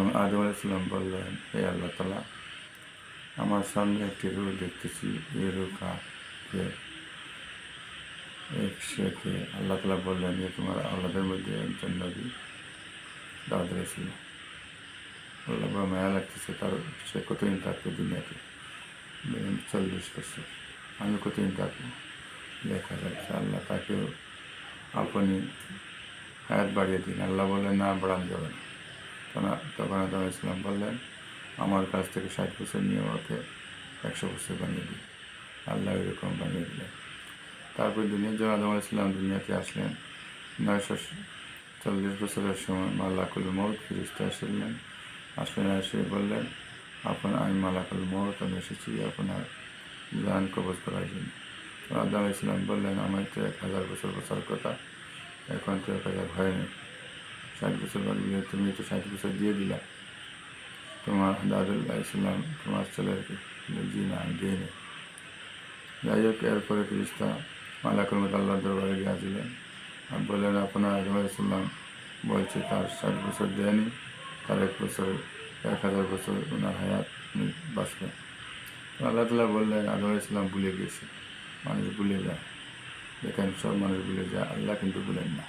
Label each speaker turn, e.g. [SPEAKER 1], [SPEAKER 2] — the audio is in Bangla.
[SPEAKER 1] এবং আদম আলাইসাল্লাম বললেন, হে আল্লাহ তালা আমার সামনে একটি রু দেখতেছি। এই রু কে এক শেখে আল্লাহ তালা বললেন যে তোমার আল্লাদের মধ্যে একজন নবী দাওয়াত ছিল আল্লাহ বড় মায়া লাগতেছে তার, সে কতদিন থাকবে দুনিয়াতে? চল্লিশ বছর। আমি কতদিন থাকব? দেখা যাচ্ছে আল্লাহ তাকেও আপনি হায়াত বাড়িয়ে দিন। আল্লাহ বললেন, না, বাড়ানো যাবে না। তখন ইসলাম বললেন আমার কাছ থেকে ষাট বছর নিয়ে ওকে একশো বছর বানিয়ে দিই আল্লাহ এরকম বানিয়ে দিলেন। তারপর দুনিয়া যখন আদম ইসলাম দুনিয়াতে আসলেন। নয়শো চল্লিশ বছরের সময় মাল্লাকুল মৌত ফিরিস্তে আসলেন আসলেন এসে বললেন, আপন, আমি মালাকুল মৌত আমি এসেছি আপনার জান কবজ করার জন্য। আদম ইসলাম বললেন, আমার তো এক হাজার বছর বছর কথা। এখন তো এক হাজার হয়নি ষাট বছর বাকি দিয়ে তুমি তো ষাট বছর দিয়ে দিলা। তোমার দাদুল্লাহ ইসলাম তোমার ছেলেকে জি না আমি দিইনি যাই হোক, এরপরে ফিরিস্তা মালাকুল মত আল্লাহ দরবারে গিয়েছিলেন। আর বললেন, আপনার আদম ইসলাম বলছে তার ষাট বছর দেয়নি তার এক বছর, এক হাজার বছর ওনার হায়াত বাঁচবেন আল্লাহ তালা বললেন আদম ইসলাম ভুলে গেছে মানুষ ভুলে যায়। দেখেন, সব মানুষ ভুলে যায়। আল্লাহ কিন্তু ভুলেন না।